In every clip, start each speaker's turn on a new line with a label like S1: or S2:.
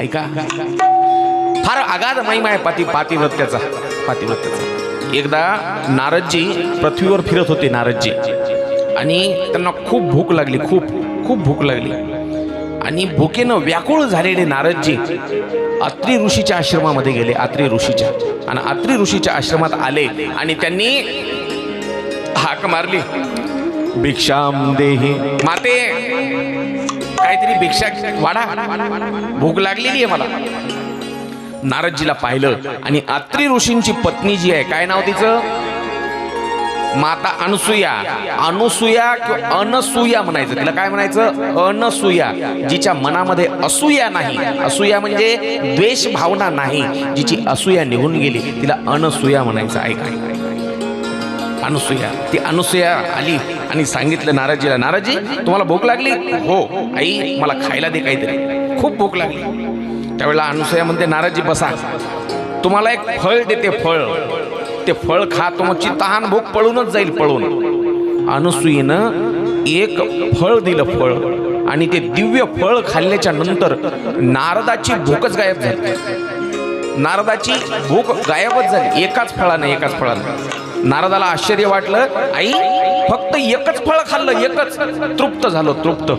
S1: ऐका. फार आगाध महिमा आहे पाती पातिव्रत्याचा पातिव्रत्याचा एकदा नारदजी पृथ्वीवर फिरत होते नारदजी. आणि त्यांना खूप भूक लागली खूप खूप भूक लागली. आणि भुकेनं व्याकुळ झालेले नारदजी अत्री ऋषीच्या आश्रमामध्ये गेले अत्री ऋषीच्या. आणि अत्री ऋषीच्या आश्रमात आले आणि त्यांनी हाक मारली. भिक्षाम देही. माते काहीतरी भिक्षा वाढा. भूक लागलेली आहे मला. नारदजीला पाहिलं आणि अत्री ऋषींची पत्नी जी आहे काय नाव तिचं? माता अनसुया अनुसुया किंवा अनसुया म्हणायचं. तिला काय म्हणायचं? अनसुया जिच्या मनामध्ये असूया नाही. असूया म्हणजे द्वेष भावना नाही जिची असूया निघून गेली. तिला अनसुया म्हणायचं. ऐका. अनुसूया ती अनुसूया आली. आणि सांगितलं नाराजीला नाराजी तुम्हाला भूक लागली? हो. आई मला खायला दे काहीतरी. खूप भूक लागली. त्यावेळेला अनुसया म्हणते नाराजी बसा. तुम्हाला एक फळ देते फळ. ते फळ खा तुमची तहान भूक पळूनच जाईल पळून. अनुसुईनं एक फळ दिलं फळ. आणि ते दिव्य फळ खाल्ल्याच्या नंतर नारदाची भूकच गायब झाली. नारदाची भूक गायबच झाली. एकाच फळानं एकाच फळानं. नारदाला आश्चर्य वाटलं आई फक्त एकच फळ खाल्लं एकच. तृप्त झालो तृप्त.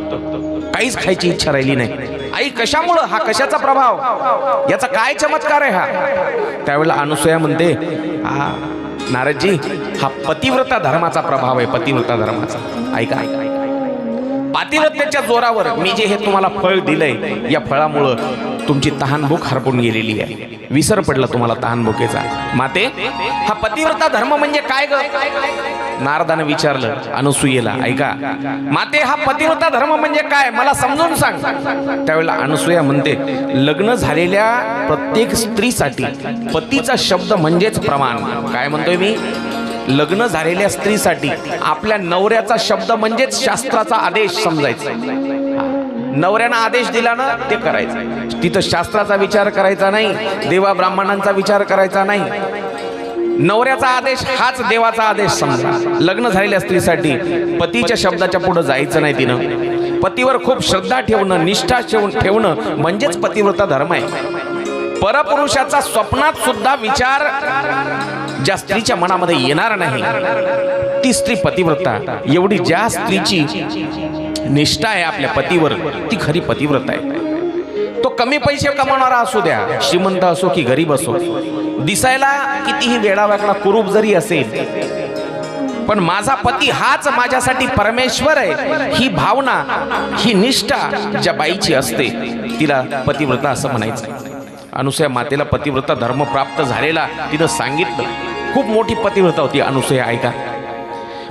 S1: काहीच खायची इच्छा राहिली नाही. आई कशामुळं? हा कशाचा प्रभाव? याचा काय चमत्कार आहे हा? त्यावेळेला अनुसया म्हणते हा नारदजी हा पतिव्रता धर्माचा प्रभाव आहे पतिव्रता धर्माचा. ऐका ऐका. पातिव्रत्याच्या जोरावर मी जे हे तुम्हाला फळ दिलंय या फळामुळं तुमची तहानभूक हरपून गेलेली आहे. विसर पडला तुम्हाला तहानभुकेचा. माते हा पतिव्रता धर्म म्हणजे काय ग? नारदानं विचारलं अनुसुयेला ऐका माते हा पतिव्रता धर्म म्हणजे काय? मला समजून सांग. त्यावेळेला अनुसुया म्हणते लग्न झालेल्या प्रत्येक स्त्रीसाठी पतीचा शब्द म्हणजेच प्रमाण. काय म्हणतोय मी? लग्न झालेल्या स्त्रीसाठी आपल्या नवऱ्याचा शब्द म्हणजेच शास्त्राचा आदेश समजायचा. नवऱ्यानं आदेश दिला ना ते करायचं. तिथं शास्त्राचा विचार करायचा नाही देवा ब्राह्मणांचा विचार करायचा नाही. नवऱ्याचा आदेश हाच देवाचा आदेश समजा. लग्न झालेल्या स्त्रीसाठी पतीच्या शब्दाच्या पुढे जायचं नाही तिनं. पतीवर खूप श्रद्धा ठेवणं निष्ठा ठेवून ठेवणं म्हणजेच पतिव्रता धर्म आहे. परपुरुषाचा स्वप्नात सुद्धा विचार ज्या स्त्रीच्या मनामध्ये येणार नाही ती स्त्री पतिव्रता. एवढी ज्या स्त्रीची निष्ठा आहे आपल्या पतीवर ती खरी पतिव्रता आहे. तो कमी पैसे कमावणारा असू द्या श्रीमंत असो की गरीब असो दिसायला कितीही वेळावाकडा कुरूप जरी असेल पण माझा पती हाच माझ्यासाठी परमेश्वर आहे. ही भावना ही निष्ठा ज्या बाईची असते तिला पतिव्रता असं म्हणायचं अनुसया मातेला पतिव्रता धर्म प्राप्त झालेला तिनं सांगितलं. खूप मोठी पतिव्रता होती अनुसया ऐका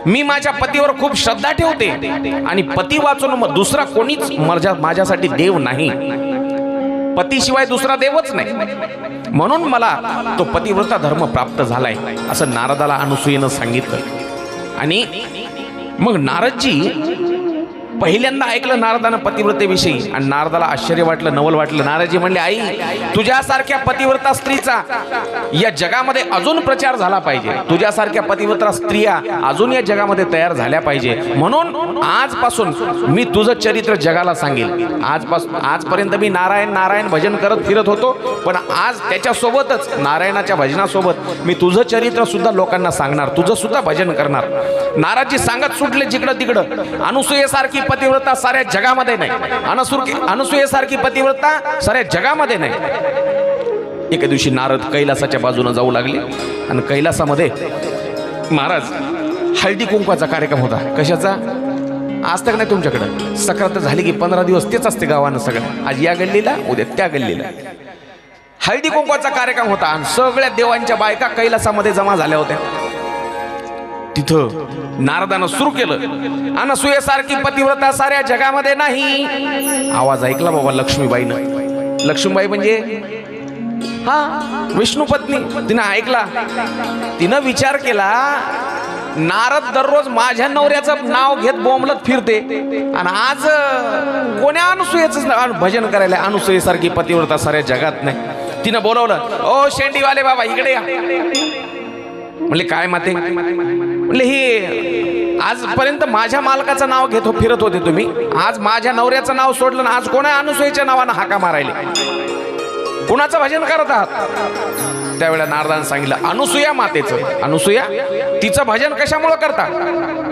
S1: मी माझ्या पतीवर खूप श्रद्धा ठेवते आणि पती वाचून मग दुसरा कोणीच माझ्या माझ्यासाठी देव नाही. पतीशिवाय दुसरा देवच नाही. म्हणून मला तो पतिव्रता धर्म प्राप्त झालाय असं नारदाला अनुसुयेनं सांगितलं. आणि मग नारदजी पहिल्यांदा ऐकलं नारदानं पतिव्रतेविषयी. आणि नारदाला आश्चर्य वाटलं नवल वाटलं. नाराजी म्हणले आई तुझ्यासारख्या पतिव्रता स्त्रीचा या जगामध्ये अजून प्रचार झाला पाहिजे. तुझ्यासारख्या पतिव्रता स्त्रिया अजून या जगामध्ये तयार झाल्या पाहिजे. म्हणून आजपासून मी तुझं चरित्र जगाला सांगेल. आजपासून आजपर्यंत मी नारायण नारायण भजन करत फिरत होतो. पण आज त्याच्यासोबतच नारायणाच्या भजनासोबत मी तुझं चरित्र सुद्धा लोकांना सांगणार. तुझं सुद्धा भजन करणार. नाराजी सांगत सुटले जिकडं तिकडं अनुसूयेसारखी पतिव्रता साऱ्या जगामध्ये नाही. अनसुर अनुसूयेसारखी पतिव्रता साऱ्या जगामध्ये नाही. एके दिवशी नारद कैलासाच्या बाजूने जाऊ लागले आणि कैलासामध्ये महाराज हळदी कुंकवाचा कार्यक्रम होता. कशाचा? आज तक नाही तुमच्याकडं. सक्रात झाली की पंधरा दिवस तेच असते गावानं सगळं. आज या गल्लीला उद्या त्या गल्लीला. हळदी कुंकवाचा कार्यक्रम होता आणि सगळ्या देवांच्या बायका कैलासामध्ये जमा झाल्या होत्या. तिथं नारदानं सुरू केलं. अनसुयेसारखी पतिव्रता साऱ्या जगामध्ये नाही. आवाज ऐकला बाबा लक्ष्मीबाईनं. लक्ष्मीबाई म्हणजे हा विष्णू पत्नी. तिनं ऐकला. तिनं विचार केला नारद दररोज माझ्या नवऱ्याचं नाव घेत बोंबलत फिरते. आणि आज कोण्या अनुसूयेच भजन करायला अनुसूयेसारखी पतिव्रता साऱ्या जगात नाही. तिनं बोलवलं ओ शेंडीवाले बाबा इकडे या. म्हणले काय माते? म्हणले हे आजपर्यंत माझ्या मालकाचं नाव घेतो हो, फिरत होते तुम्ही. आज माझ्या नवऱ्याचं नाव सोडलं ना आज कोणा अनुसुईच्या नावानं हाका मारायले? कुणाचं भजन करत आहात? त्यावेळेला नारदानं सांगितलं अनुसुया मातेचं. अनुसुया तिचं भजन कशामुळं करता?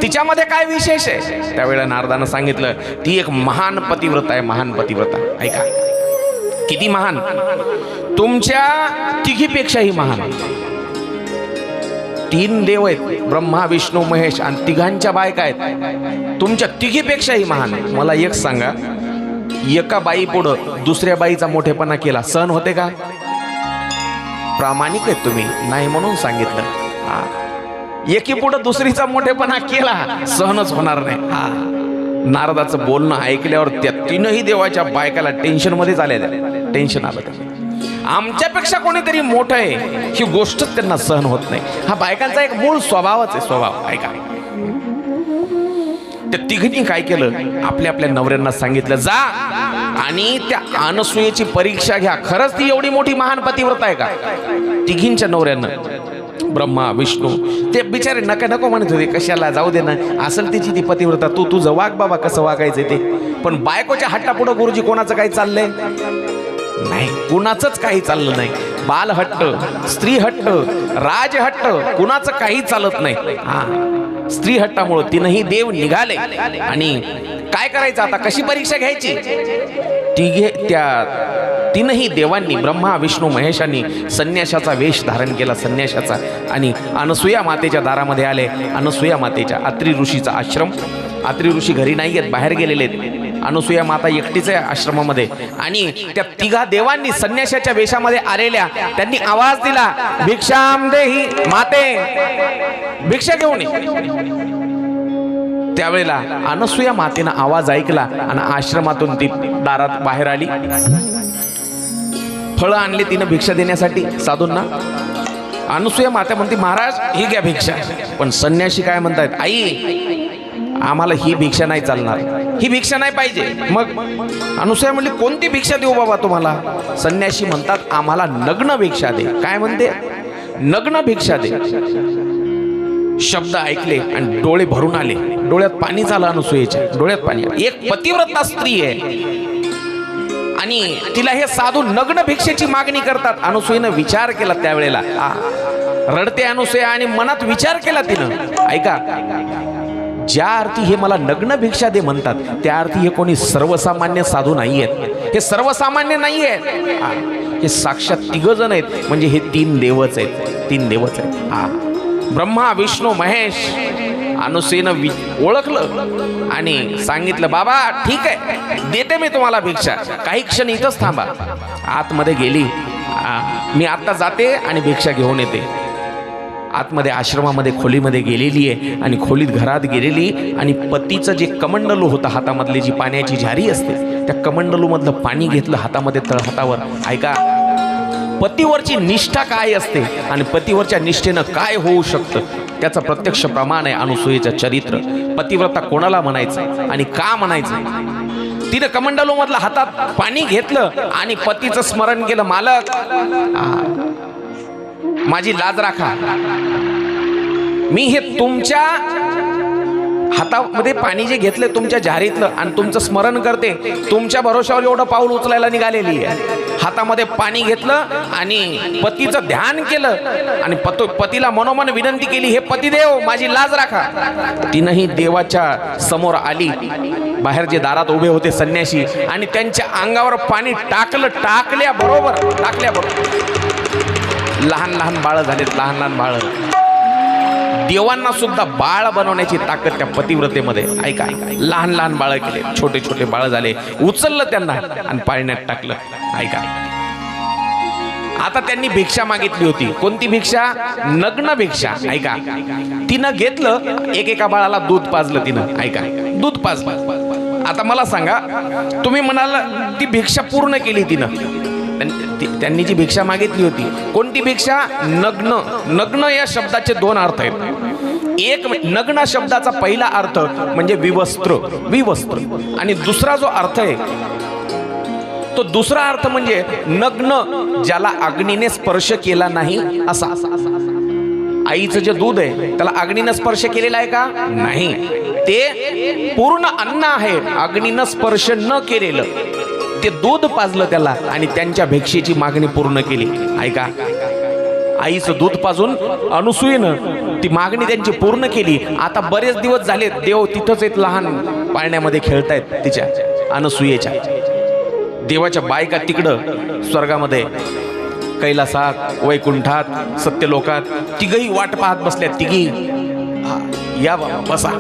S1: तिच्यामध्ये काय विशेष आहे? त्यावेळेला नारदानं सांगितलं ती एक महान पतिव्रता आहे महान पतिव्रता. ऐका. किती महान? तुमच्या तिघीपेक्षाही महान. तीन देव आहेत ब्रह्मा विष्णू महेश आणि तिघांच्या बायका आहेत. तुमच्या तिघीपेक्षाही महान मला एक सांगा एका बाई पुढं दुसऱ्या बाईचा मोठेपणा केला सहन होते का? प्रामाणिक आहेत तुम्ही नाही म्हणून सांगितलं. हा. एकी पुढं दुसरीचा मोठेपणा केला सहनच होणार नाही. हा. नारदाचं बोलणं ऐकल्यावर त्या तीनही देवाच्या बायकाला टेन्शनमध्ये झालेल्या टेन्शन आलं त्यांना. आमच्यापेक्षा कोणीतरी मोठं आहे. ही गोष्टच त्यांना सहन होत नाही. हा बायकांचा एक मूळ स्वभावच आहे स्वभाव. ऐका. त्या तिघींनी काय केलं? आपल्या आपल्या नवऱ्यांना सांगितलं जा आणि त्या अनसुयेची परीक्षा घ्या. खरंच ती एवढी मोठी महान पतिव्रत आहे का? तिघींच्या नवऱ्यांना ब्रह्मा विष्णू. ते बिचारे नका नको म्हणत होते कशाला? जाऊ दे ना. असेल तिची ती पतिव्रता. तू तुझं वाघ बाबा कसं वागायचं ते? पण बायकोच्या हट्टापुढं गुरुजी कोणाचं काही चाललंय? नाही कुणाचंच काही चाललं नाही. बालहट्ट स्त्रीहट्ट राजहट्ट कुणाचं काही चालत नाही. हा स्त्रीहट्टामुळं तिनंही देव निघाले. आणि काय करायचं आता? कशी परीक्षा घ्यायची? तिघे त्या तीनही देवांनी ब्रह्मा विष्णू महेशांनी संन्याशाचा वेश धारण केला संन्याशाचा. आणि अनसुया मातेच्या दारामध्ये आले. अनसुया मातेच्या अत्री ऋषीचा आश्रम. अत्री ऋषी घरी नाही आहेत बाहेर गेलेले आहेत. अनुसुया माता एकटीच आहे आश्रमामध्ये. आणि त्या तिघा देवांनी संन्याशाच्या वेशामध्ये आलेल्या त्यांनी आवाज दिला भिक्षाम देही माते. भिक्षा घेऊन ये. त्यावेळेला अनसुया मातेनं आवाज ऐकला आणि आश्रमातून ती दारात बाहेर आली. फळं आणली तिनं भिक्षा देण्यासाठी साधूंना. अनुसूया माता म्हणते महाराज ही घ्या भिक्षा. पण संन्याशी काय म्हणतायत आई आम्हाला ही भिक्षा नाही चालणार. ही भिक्षा नाही पाहिजे. मग? अनुसया म्हणली कोणती भिक्षा देऊ बाबा तुम्हाला? संन्याशी म्हणतात आम्हाला नग्न भिक्षा दे. काय म्हणते? नग्न भिक्षा दे. शब्द ऐकले आणि डोळे भरून आले. डोळ्यात पाणी झालं अनुसुयेच्या. डोळ्यात पाणी एक पतिव्रता स्त्री आहे. आणि तिला हे साधू नग्न भिक्षेची मागणी करतात. अनुसुईनं विचार केला त्यावेळेला. रडते अनुसूया आणि मनात विचार केला तिनं. ऐका. ज्या अर्थी हे मला नग्न भिक्षा दे म्हणतात त्या अर्थी हे कोणी सर्वसामान्य साधू नाही आहेत हे सर्वसामान्य नाही आहेत हे साक्षात तिघजण आहेत म्हणजे हे तीन देवच आहेत. तीन देवच आहेत. हा. ब्रह्मा विष्णू महेश अनुसेनं वि ओळखलं आणि सांगितलं बाबा ठीक आहे. देते मी तुम्हाला भिक्षा. काही क्षण इथंच थांबा. आतमध्ये गेली. आ, मी आत्ता जाते आणि भिक्षा घेऊन येते. आतमध्ये आश्रमामध्ये खोलीमध्ये गेलेली आहे आणि खोलीत घरात गेलेली आणि पतीचं जे कमंडलू होतं हातामधली जी पाण्याची झारी असते त्या कमंडलूमधलं पाणी घेतलं हातामध्ये तळहातावर ऐका पतीवरची निष्ठा काय असते आणि पतीवरच्या निष्ठेनं काय होऊ शकतं? त्याचं प्रत्यक्ष प्रमाण आहे अनुसूयेचं चरित्र. पतिव्रता कोणाला म्हणायचं? आणि का म्हणायचं? तिनं कमंडलोमधलं हातात पाणी घेतलं आणि पतीचं स्मरण केलं मालक. आ, माझी लाज राखा. मी हे तुमच्या हातामध्ये पाणी जे घेतलं तुमच्या जारीतलं आणि तुमचं स्मरण करते तुमच्या भरोश्यावर एवढं पाऊल उचलायला निघालेली आहे. हातामध्ये पाणी घेतलं आणि पतीचं ध्यान केलं आणि पतो पतीला मनोमन विनंती केली हे पतिदेव माझी लाज राखा. तिनंही देवाच्या समोर आली. बाहेर जे दारात उभे होते संन्याशी आणि त्यांच्या अंगावर पाणी टाकलं टाकल्या बरोबर टाकल्या बरोबर. लहान लहान बाळं झालेत लहान लहान बाळं. देवांना सुद्धा बाळ बनवण्याची ताकद त्या पतिव्रतेमध्ये. ऐका लहान लहान बाळ केले छोटे छोटे बाळ झाले उचललं त्यांना आणि पाळण्यात टाकलं. ऐका. आता त्यांनी भिक्षा मागितली होती. कोणती भिक्षा? नग्न भिक्षा. ऐका. तिनं घेतलं एकेका बाळाला दूध पाजलं तिनं. ऐका. दूध पाजलं. आता मला सांगा तुम्ही म्हणाल ती भिक्षा पूर्ण केली तिनं. त्यांनी जी भिक्षा मागितली होती कोणती भिक्षा? नग्न. नग्न या शब्दाचे दोन अर्थ आहेत. एक नग्न शब्दाचा पहिला अर्थ म्हणजे विवस्त्र. विवस्त्र. आणि दुसरा जो अर्थ आहे तो दुसरा अर्थ म्हणजे नग्न ज्याला अग्नीने स्पर्श केला नाही असा. आईचं जे दूध आहे त्याला अग्नीनं स्पर्श केलेला आहे का? नाही. ते पूर्ण अन्न आहे अग्नीनं स्पर्श न केलेलं. ते दूध पाजलं त्याला आणि त्यांच्या भिक्षेची मागणी पूर्ण केली. ऐका. आईचं दूध पाजून अनुसूयेनं ती मागणी त्यांची पूर्ण केली. आता बरेच दिवस झाले देव तिथंच एक लहान पाळण्यामध्ये खेळतायत तिच्या अनुसूयेच्या देवाच्या बायका तिकडं स्वर्गामध्ये कैलासात वैकुंठात सत्यलोकात तिघही वाट पाहत बसल्या तिघी या बसा.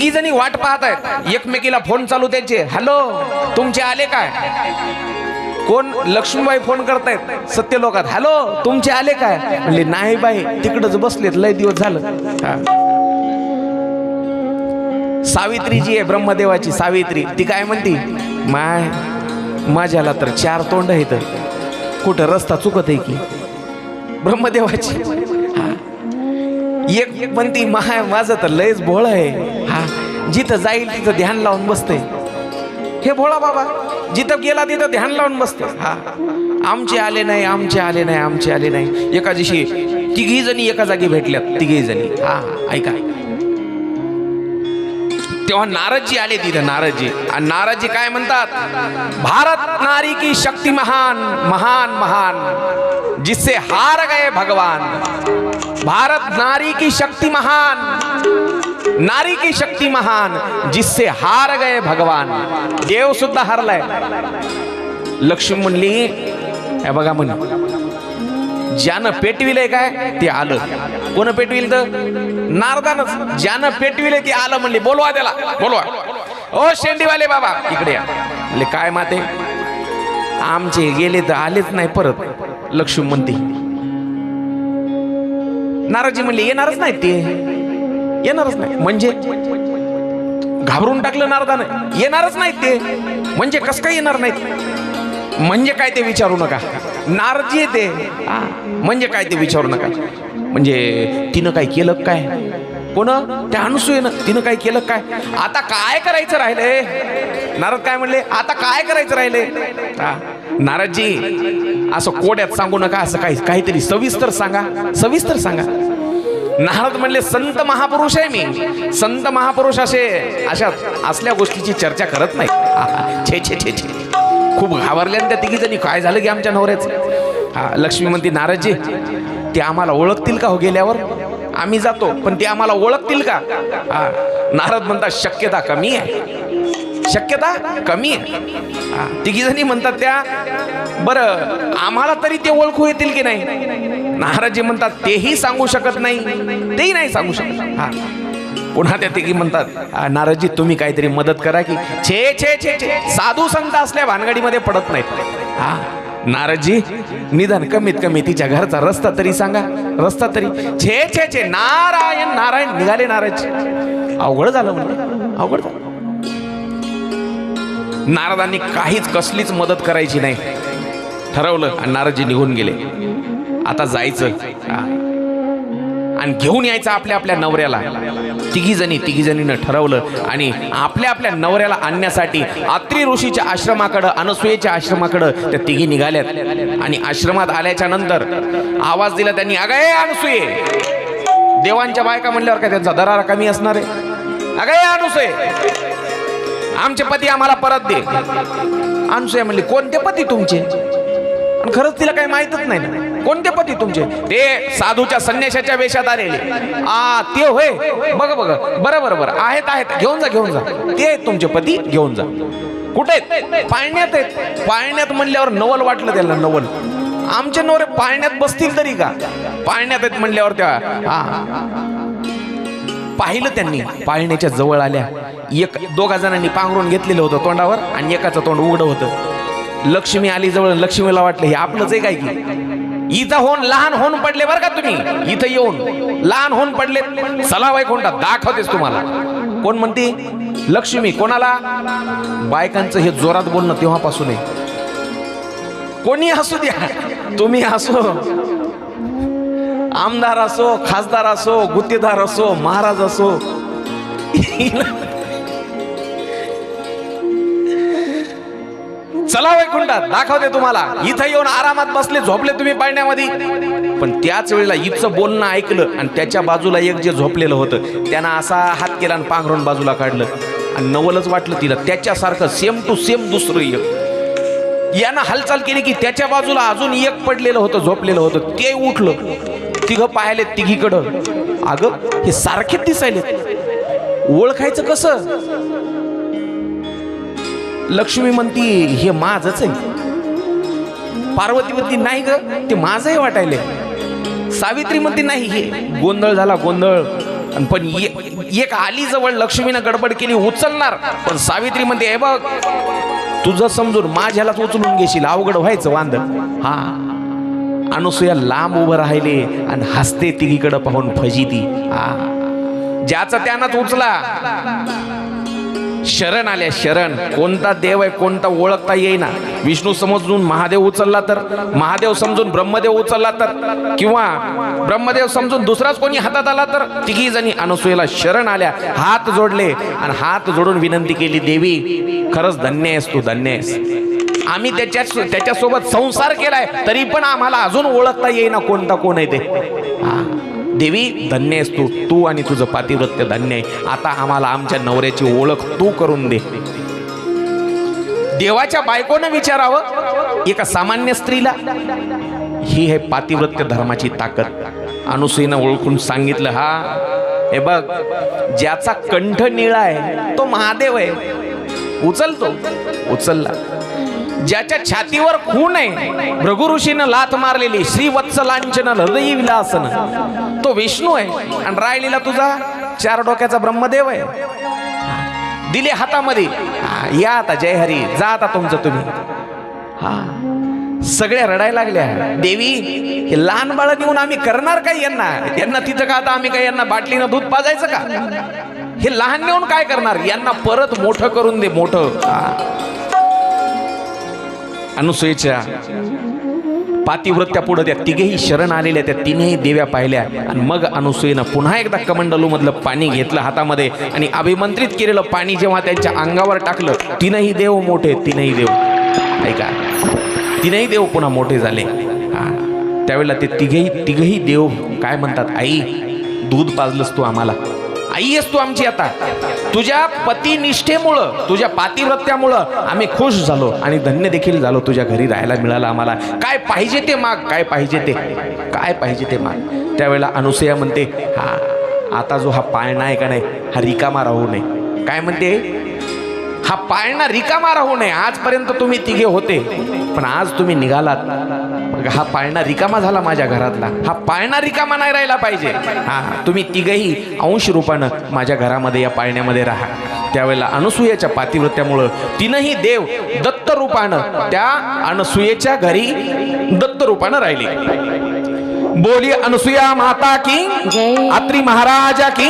S1: तिघी जणी वाट पाहत आहेत. एकमेकीला फोन चालू त्यांचे. हॅलो तुमचे आले काय? कोण? लक्ष्मीबाई फोन करतायत. सत्य लोकात. हॅलो तुमचे आले काय? म्हणले नाही बाई तिकडच बसलेत. लय दिवस झालं. सावित्री जी आहे ब्रह्मदेवाची सावित्री. ती काय म्हणती? माय माझ्याला तर चार तोंड आहेत. कुठं रस्ता चुकत आहे की? ब्रह्मदेवाची. एक म्हणती माय माझं तर लयच भोळ आहे. जिथं जाईल तिथं ध्यान लावून बसते. हे भोळा बाबा जिथं गेला तिथं ध्यान लावून बसते. हा. आमचे आले नाही आमचे आले नाही आमचे आले नाही. एका दिवशी तिघी जणी एका जागी भेटल्यात तिघी जणी. हा ऐका. तेव्हा नारदजी आले तिथं नारदजी. आणि नारदजी काय म्हणतात? भारत नारी की शक्ती महान महान महान. जिससे हार गए भगवान. भारत नारी की शक्ती महान. नारी की शक्ती महान जिससे हार गए भगवान। देव सुद्धा हारलाय। लक्ष्मी म्हणली हे बघा म्हण ज्यानं पेटविलंय काय ते आलं. कोण पेटविल तर? नारदानच. ज्यानं पेटविले ते आलं म्हणले बोलवा त्याला बोलवा. ओ शेंडीवाले बाबा इकडे या. म्हणले काय माते? आमचे गेले तर आलेच नाही परत. लक्ष्मी म्हणते नाराजी म्हणले येणारच नाही ते. येणारच नाही. म्हणजे घाबरून टाकलं नारदानं. येणारच नाही ते. म्हणजे कस काय येणार नाहीत? म्हणजे काय ते विचारू नका. नारजी येते म्हणजे काय ते विचारू नका. म्हणजे तिनं काय केलं काय? कोण? त्या अनुसूयेनं तिनं काय केलं काय? आता काय करायचं राहिले नारद काय म्हणले? आता काय करायचं राहिले नारदजी असं कोड्यात सांगू नका. असं काही काहीतरी सविस्तर सांगा. सविस्तर सांगा. नारद म्हणले संत महापुरुष आहे मी. संत महापुरुष असे अशा असल्या गोष्टीची चर्चा करत नाही. छे छे छे छे. खूप घाबरल्या त्या तिघी जणी. काय झालं की आमच्या नवऱ्याचं? हा लक्ष्मी म्हणते नारदजी ते आम्हाला ओळखतील का हो गेल्यावर? आम्ही जातो पण ते आम्हाला ओळखतील का? हा नारद म्हणतात शक्यता कमी आहे. शक्यता कमी आहे. हा, तिघी जणी म्हणतात त्या बरं आम्हाला तरी ते ओळखू येतील की नाही? महाराजी म्हणतात तेही सांगू शकत नाही. तेही नाही सांगू शकत. हा. पुन्हा त्या तिघी म्हणतात नाराजी तुम्ही काहीतरी मदत करा की छे छे छे छे. साधू संत असल्या भानगडीमध्ये पडत नाहीत. हा. नारदजी निदान कमीत कमी तिच्या घरचा रस्ता तरी सांगा. रस्ता तरी. छे छे छे नारायण नारायण निघाले नाराज. अवघड झालं म्हणलं. अवघड झालं. नारदांनी काहीच कसलीच मदत करायची नाही. ठरवलं आणि नाराजी निघून गेले. आता जायचं. आणि घेऊन यायचं आपल्या आपल्या नवऱ्याला. तिघी जणी तिघी जणीनं ठरवलं आणि आपल्या आपल्या नवऱ्याला आणण्यासाठी अत्री ऋषीच्या आश्रमाकडं अनसुयेच्या आश्रमाकडं त्या तिघी निघाल्यात. आणि आश्रमात आल्याच्यानंतर आवाज दिला त्यांनी अगय अनसुये देवांच्या बायका म्हणल्यावर काय त्यांचा दरारा कमी असणार आहे? अगं अनुसुये आमचे पती आम्हाला परत दे. अनुसुया म्हणले कोणते पती तुमचे? आणि खरंच तिला काही माहीतच नाही ना. कोणते पती तुमचे? ते साधूच्या संन्याशाच्या वेशात आलेले. आ ते होय. बघ बघ. बरं बरं बरं. आहेत आहेत. घेऊन जा घेऊन जा. ते आहेत तुमचे पती. घेऊन जा. कुठे आहेत? पाळण्यात आहेत. पाळण्यात म्हणल्यावर नवल वाटलं त्याला नवल. आमचे नवरे पाळण्यात बसतील तरी का? पाळण्यात आहेत म्हणल्यावर त्या हा. पाहिलं त्यांनी. पाळण्याच्या जवळ आल्या. एक दोघा जणांनी पांघरून घेतलेलं होतं तोंडावर आणि एकाचं तोंड उघडं होतं. लक्ष्मी आली जवळ लक्ष्मीला वाटलं हे आपलंच आहे काय की? इथं होऊन लहान होऊन पडले बरं का तुम्ही? इथं येऊन लहान होऊन पडले. चला कोणता दाखवतेस तुम्हाला. कोण म्हणते? लक्ष्मी कोणाला? बायकांचं हे जोरात बोलणं तेव्हापासून आहे. कोणी असू द्या. तुम्ही असो आमदार असो खासदार असो गुत्तेदार असो महाराज असो. चला वैकुंठात दाखवते तुम्हाला. इथं येऊन आरामात बसले झोपले तुम्ही पाळण्यामध्ये. पण त्याच वेळेला इथचं बोलणं ऐकलं आणि त्याच्या बाजूला एक जे झोपलेलं होतं त्यानं असा हात केला आणि पांघरून बाजूला काढलं. आणि नवलच वाटलं तिला त्याच्यासारखं सेम टू सेम दुसरं एक. यानं हालचाल केली की त्याच्या बाजूला अजून एक पडलेलं होतं झोपलेलं होतं ते उठलं. तिघं पाहिले तिघीकडं. अगं हे सारखेच दिसायले ओळखायचं कसं? लक्ष्मी म्हणती हे माझच आहे. पार्वती म्हणती नाही ग ते माझंही वाटायले. सावित्री म्हणती नाही हे गोंधळ झाला गोंधळ. पण एक आली जवळ लक्ष्मीनं गडबड केली उचलणार. पण सावित्री म्हणते हे बघ तुझं समजून माझ्यालाच उचलून घेशील अवघड व्हायचं वांद हा. अनुसूया लांब उभं राहिले आणि हसते तिघीकडं पाहून फजिती. हा. ज्याचा त्यानाच उचला. शरण आल्या शरण. कोणता देव आहे कोणता ओळखता येईना. विष्णू समजून महादेव उचलला तर महादेव समजून ब्रह्मदेव उचलला तर किंवा ब्रह्मदेव समजून दुसराच कोणी हातात आला तर तिघी जणी अनुसूयेला शरण आल्या हात जोडले आणि हात जोडून विनंती केली देवी खरंच धन्य आहेस तू धन्य आहेस. आम्ही त्याच्या त्याच्यासोबत संसार केलाय तरी पण आम्हाला अजून ओळखता येईना कोणता कोण आहे ते. हा. देवी धन्य आहेस तू. तू आणि तुझं पातिवृत्य धन्य आहे. आता आम्हाला आमच्या नवऱ्याची ओळख तू करून दे. देवाच्या बायकोनं विचारावं. एका सामान्य स्त्रीला. ही आहे पातिवृत्य धर्माची ताकद. अनुसईनं ओळखून सांगितलं हा हे बघ ज्याचा कंठ निळा आहे तो महादेव आहे. उचलतो. उचलला. ज्याच्या छातीवर खून आहे. भृगु ऋषीनं लाथ मारलेली श्री वत्सलांचन हृदयी विलासन तो विष्णू आहे. आणि राहिलेला तुझा चार डोक्याचा ब्रह्मदेव आहे. दिले हातामध्ये. या आता जय हरी. जा आता तुमचं तुम्ही. हा. सगळ्या रडायला लागल्या. देवी हे लहान बाळ येऊन आम्ही करणार काय यांना? यांना तिथं का आता आम्ही काय यांना बाटलीनं दूध पाजायचं का? हे लहान नेऊन काय करणार? यांना परत मोठं करून दे मोठं. अनुसूयेच्या पातिवृत्या पुढं त्या तिघेही शरण आलेल्या त्या तिन्ही देव्या पाहिल्या. आणि मग अनुसूयेनं पुन्हा एकदा कमंडलूमधलं पाणी घेतलं हातामध्ये आणि अभिमंत्रित केलेलं पाणी जेव्हा त्यांच्या अंगावर टाकलं तिनंही देव मोठे तिनंही देव. ऐका. तिनंही देव पुन्हा मोठे झाले. त्यावेळेला ते तिघेही तिघेही देव काय म्हणतात? आई दूध पाजलंस तू आम्हाला. आई आहेस तू आमची आता. तुझ्या पतिनिष्ठेमुळं तुझ्या पातिव्रत्यामुळं आम्ही खुश झालो आणि धन्य देखील झालो तुझ्या घरी राहायला मिळालं आम्हाला. काय पाहिजे ते माग काय पाहिजे ते? काय पाहिजे ते माग? त्यावेळेला अनुसया म्हणते हा आता जो हा पाळणा आहे का नाही हा रिकामा राहू नये. काय म्हणते? हा पाळणा रिकामा राहू नये. आजपर्यंत तुम्ही तिघे होते. पण आज तुम्ही निघालात. मग हा पाळणा रिकामा झाला माझ्या घरातला. हा पाळणा रिकामा नाही राहिला पाहिजे. हा तुम्ही तिघही अंश रूपानं माझ्या घरामध्ये या पाळण्यामध्ये राहा. त्यावेळेला अनुसूयाच्या पातिवृत्यामुळं तिनंही देव दत्त रूपानं त्या अनुसूयेच्या घरी दत्त रूपानं राहिली. बोली अनुसुया माता की. अत्रि महाराजा की.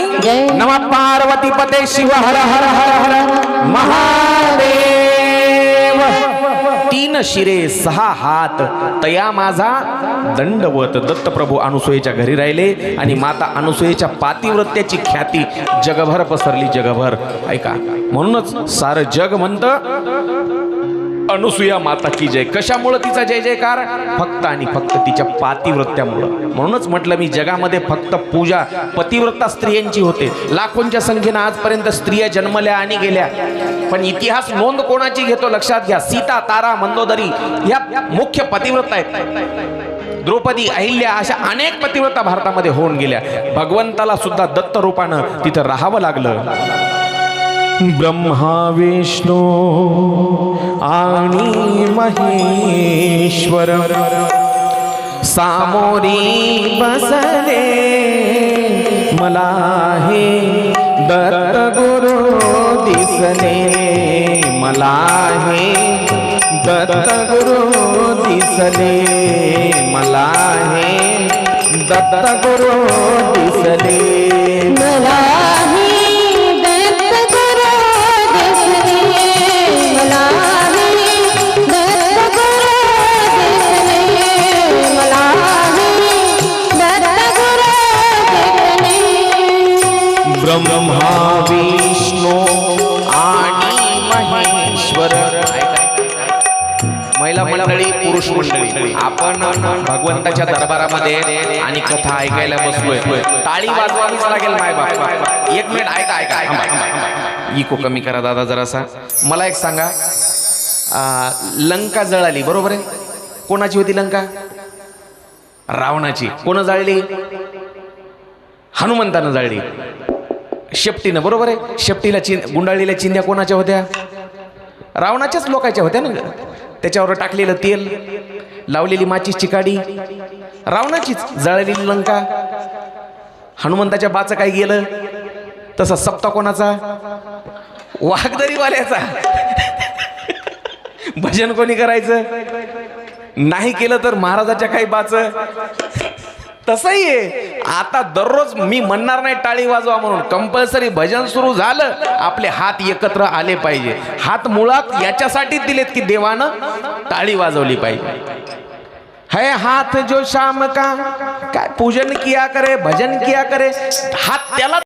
S1: नम पार्वती पते शिव हर हर हर हर महादेव तीन शिरे सहा हात तया माझा दंडवत दत्तप्रभू अनुसूयेच्या घरी राहिले आणि माता अनुसूयेच्या पातिव्रत्याची ख्याती जगभर पसरली जगभर ऐका म्हणूनच सारं जग म्हणतं अनुसूया माता की जय. कशामुळं तिचा जय जयकार? फक्त आणि फक्त तिच्या पातिव्रत्यामुळं म्हणूनच म्हटलं मी जगामध्ये फक्त पूजा पतिव्रता स्त्रियांची होते. लाखोंच्या संख्येनं आजपर्यंत स्त्रिया जन्मल्या आणि गेल्या. पण इतिहास नोंद कोणाची घेतो लक्षात घ्या. सीता तारा मंदोदरी ह्या मुख्य पतिव्रता आहेत. द्रौपदी अहिल्या अशा अनेक पतिव्रता भारतामध्ये होऊन गेल्या. भगवंताला सुद्धा दत्त रूपानं तिथं राहावं लागलं. ब्रह्मा विष्णू आणि महेश्वर. सामोरी बसले. मला हे दर गुरु दिसले. मला हे दत्त गुरु दिसले. मला हे दत्त गुरु दिसले.
S2: मला
S1: ब्रह्मा विष्णू आणि महेश्वर. मंडळी पुरुष मंडळी आपण भगवंताच्या दरबारामध्ये आणि कथा ऐकायला बसलोय. टाळी वाजवावीच लागेल माय बाप. एक मिनिट ऐका ऐका इको कमी करा दादा जरासा. मला एक सांगा. लंका जळाली बरोबर आहे? कोणाची होती लंका? रावणाची. कोण जाळली? हनुमंतानं जाळली. शेपटीनं बरोबर आहे? शेपटीला चिन गुंडाळलेल्या चिंध्या कोणाच्या होत्या? रावणाच्याच लोकांच्या होत्या ना? त्याच्यावर टाकलेलं तेल लावलेली माचीची काडी रावणाचीच जळलेली लंका. हनुमंताच्या बाचं काय गेलं? तसा सप्ता कोणाचा? वाघदरीवाल्याचा. भजन कोणी करायचं? नाही केलं तर महाराजाच्या काही बाच? तसंही आहे. आता दररोज मी म्हणणार नाही टाळी वाजवा म्हणून. कंपल्सरी भजन सुरू झालं आपले हात एकत्र आले पाहिजे. हात मुळात याच्यासाठी दिलेत की देवानं टाळी वाजवली पाहिजे. है हाथ जो शाम का? काय पूजन किया करे भजन किया करे? हात त्याला